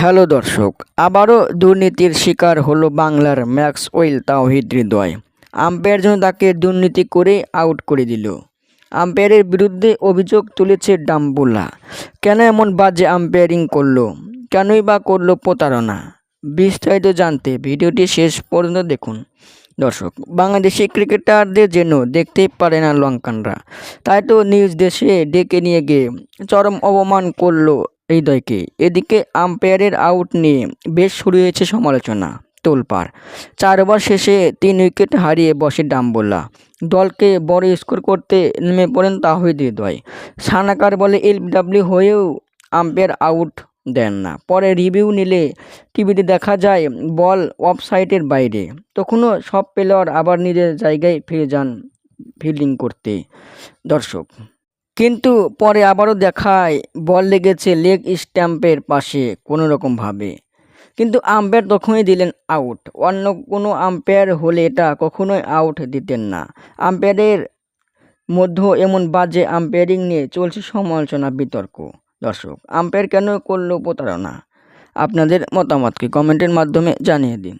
Hello দর্শক, আবারও দুর্নীতির শিকার হলো বাংলার ম্যাক্সওয়েল তাওহিদ হৃদয়। আম্পায়ার জন্য তাকে দুর্নীতি করে আউট করে দিল। আম্পায়ারের বিরুদ্ধে অভিযোগ তুলেছে ডাম্বুলা। কেন এমন বাজে আম্পায়ারিং করল? কেনই বা করল প্রতারণা? বিস্তারিত জানতে ভিডিওটি শেষ পর্যন্ত দেখুন। দর্শক, বাংলাদেশি ক্রিকেটারদের যেন দেখতেই পারে না লঙ্কানরা। তাই তো নিজ দেশে ডেকে নিয়ে গিয়ে চরম অপমান করল হৃদয়কে। এদিকে আম্পায়ারের আউট নিয়ে বেশ শুরু হয়েছে সমালোচনা, তোলপাড়। চার ওভার শেষে তিন উইকেট হারিয়ে বসে ডাম্বোলা। দলকে বড় স্কোর করতে নেমে পড়েন তাহিদ হৃদয়। সানাকার বলে এলবিডাব্লিউ হয়েও আম্পায়ার আউট দেন না। পরে রিভিউ নিলে টিভিতে দেখা যায়, বল অফ সাইডের বাইরে। তখনও সব প্লেয়ার আবার নিজের জায়গায় ফিরে যান ফিল্ডিং করতে। দর্শক কিন্তু পরে আবারও দেখায়, বল লেগেছে লেগ স্ট্যাম্পের পাশে কোনো রকমভাবে কিন্তু আম্পায়ার তখনই দিলেন আউট। অন্য কোনো আম্পায়ার হলে এটা কখনোই আউট দিতেন না। আম্পায়ারের মধ্যে এমন বাজে আম্পায়ারিং নিয়ে চলছে সমালোচনা, বিতর্ক। দর্শক, আম্পায়ার কেন করল প্রতারণা? আপনাদের মতামতকে কমেন্টের মাধ্যমে জানিয়ে দিন।